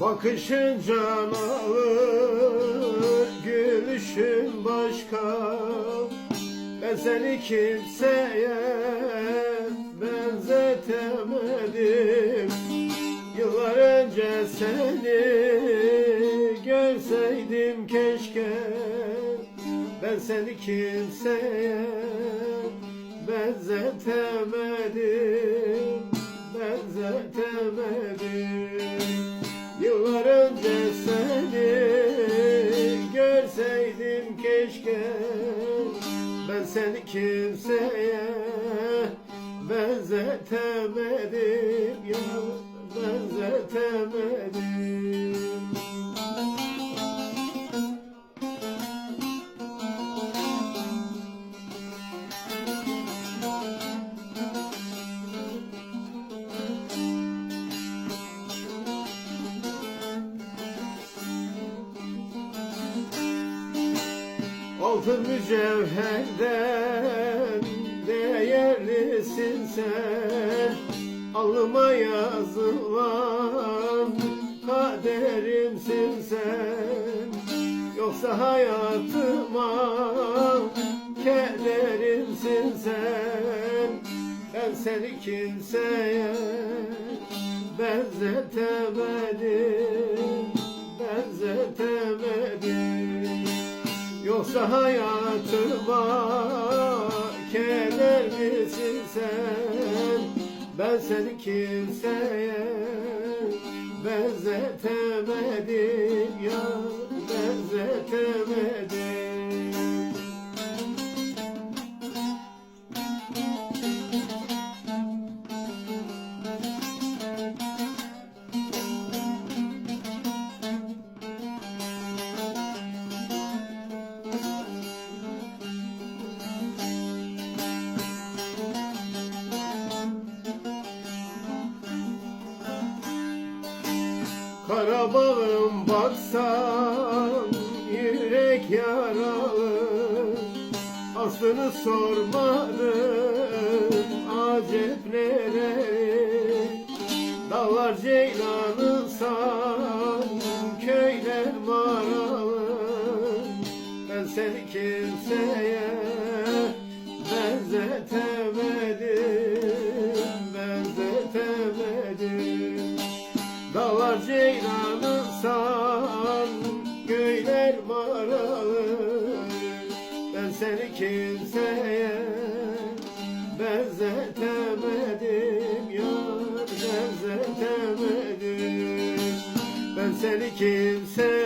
Bakışın can gülüşün başka Ben seni kimseye benzetemedim. Yıllar önce seni görseydim keşke Ben seni kimseye benzetemedim Benzetemedim keşke Ben seni kimseye benzetemedim Altın mücevherden değerlisin sen. Alnıma yazılan kaderimsin sen. Yoksa hayatıma kederimsin sen. Ben seni kimseye benzetemedim Yoksa hayatıma keder misin sen? Ben seni kimseye benzetemedim Karabağım baksan yürek yaralı. Aslını sormadım acep nereli Dağlar ceylanı san köyler maralı. Ben seni kimseye benzetemedim ceylanı san Göyler maralı Ben seni kimseye Benzetemedim yar Benzetemedim. Ben seni kimseye